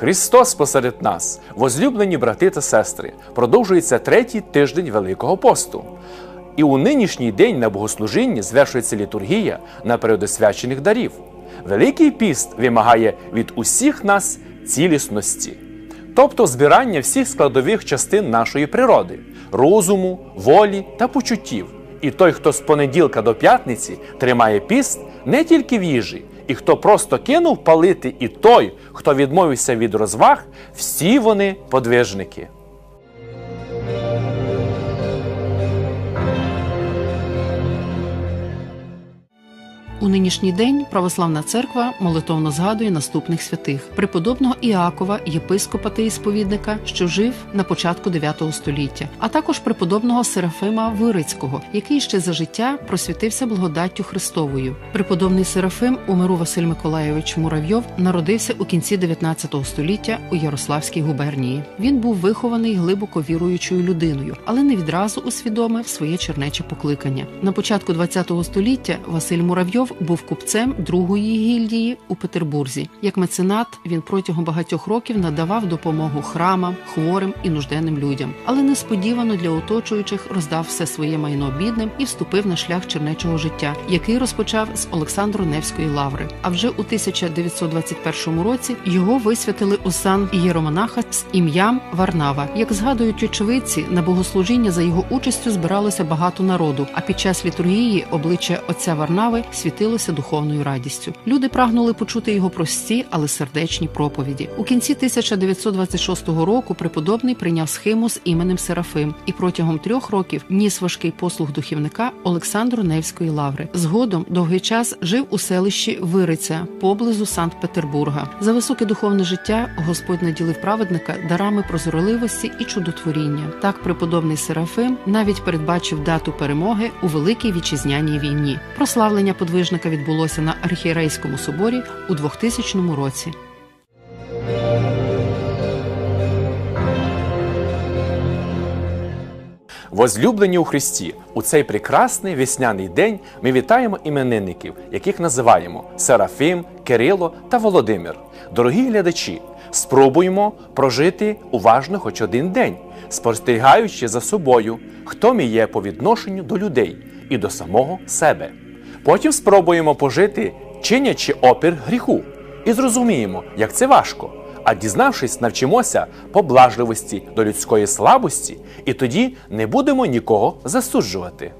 Христос посеред нас, возлюблені брати та сестри, продовжується третій тиждень Великого посту. І у нинішній день на богослужінні звершується літургія на передосвячених дарів. Великий піст вимагає від усіх нас цілісності, тобто збирання всіх складових частин нашої природи розуму, волі та почуттів. І той, хто з понеділка до п'ятниці тримає піст не тільки в їжі, і хто просто кинув палити, і той, хто відмовився від розваг, всі вони подвижники. У нинішній день православна церква молитовно згадує наступних святих: преподобного Іакова, єпископа та ісповідника, що жив на початку 9 століття, а також преподобного Серафима Вирицького, який ще за життя просвітився благодаттю Христовою. Преподобний Серафим Умиру Василь Миколайович Муравйов народився у кінці 19 століття у Ярославській губернії. Він був вихований глибоко віруючою людиною, але не відразу усвідомив своє чернече покликання. На початку 20 століття Василь Муравйов був купцем другої гільдії у Петербурзі. Як меценат він протягом багатьох років надавав допомогу храмам, хворим і нужденним людям, але несподівано для оточуючих роздав все своє майно бідним і вступив на шлях чернечого життя, який розпочав з Олександру Невської лаври. А вже у 1921 році його висвятили у сан ієромонаха з ім'ям Варнава. Як згадують очевидці, на богослужіння за його участю збиралося багато народу. А під час літургії обличчя отця Варнави світилося духовною радістю. Люди прагнули почути його прості, але сердечні проповіді. У кінці 1926 року преподобний прийняв схему з іменем Серафим і протягом трьох років ніс важкий послуг духівника Олександру Невської лаври. Згодом довгий час жив у селищі Вириця поблизу Санкт-Петербурга. За високе духовне життя Господь наділив праведника дарами прозорливості і чудотворіння. Так преподобний Серафим навіть передбачив дату перемоги у великій вітчизняній війні. Прославлення подвижника відбулося на архієрейському соборі у 2000 році. Возлюблені у Христі, у цей прекрасний весняний день ми вітаємо іменинників, яких називаємо Серафим, Кирило та Володимир. Дорогі глядачі, спробуємо прожити уважно хоч один день, спостерігаючи за собою, хто ми є по відношенню до людей і до самого себе. Потім спробуємо пожити, чинячи опір гріху, і зрозуміємо, як це важко. А дізнавшись, навчимося поблажливості до людської слабості, і тоді не будемо нікого засуджувати.